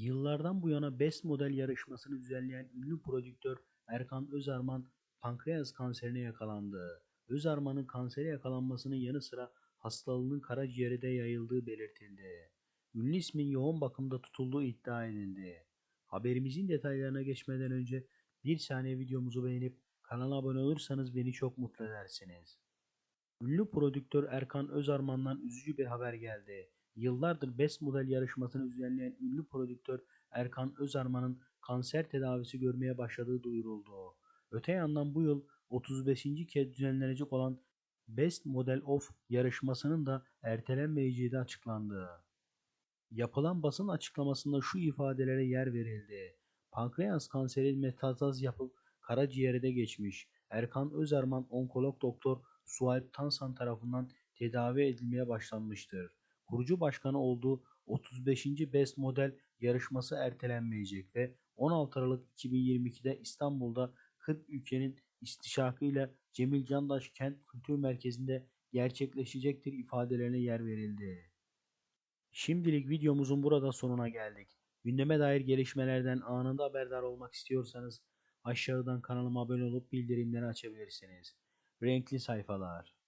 Yıllardan bu yana Best Model yarışmasını düzenleyen ünlü prodüktör Erkan Özarman pankreas kanserine yakalandı. Özarman'ın kansere yakalanmasının yanı sıra hastalığının karaciğere de yayıldığı belirtildi. Ünlü ismin yoğun bakımda tutulduğu iddia edildi. Haberimizin detaylarına geçmeden önce bir saniye videomuzu beğenip kanala abone olursanız beni çok mutlu edersiniz. Ünlü prodüktör Erkan Özarman'dan üzücü bir haber geldi. Yıllardır Best Model yarışmasını düzenleyen ünlü prodüktör Erkan Özarman'ın kanser tedavisi görmeye başladığı duyuruldu. Öte yandan bu yıl 35. kez düzenlenecek olan Best Model of yarışmasının da ertelenmeyeceği de açıklandı. Yapılan basın açıklamasında şu ifadelere yer verildi. Pankreas kanseri metastaz yapıp karaciğere de geçmiş. Erkan Özerman onkolog doktor Sualp Tansan tarafından tedavi edilmeye başlanmıştır. Kurucu başkanı olduğu 35. Best Model yarışması ertelenmeyecek ve 16 Aralık 2022'de İstanbul'da 40 ülkenin istişakıyla Cemil Candaş Kent Kültür Merkezi'nde gerçekleşecektir ifadelerine yer verildi. Şimdilik videomuzun burada sonuna geldik. Gündeme dair gelişmelerden anında haberdar olmak istiyorsanız aşağıdan kanalıma abone olup bildirimleri açabilirsiniz. Renkli sayfalar.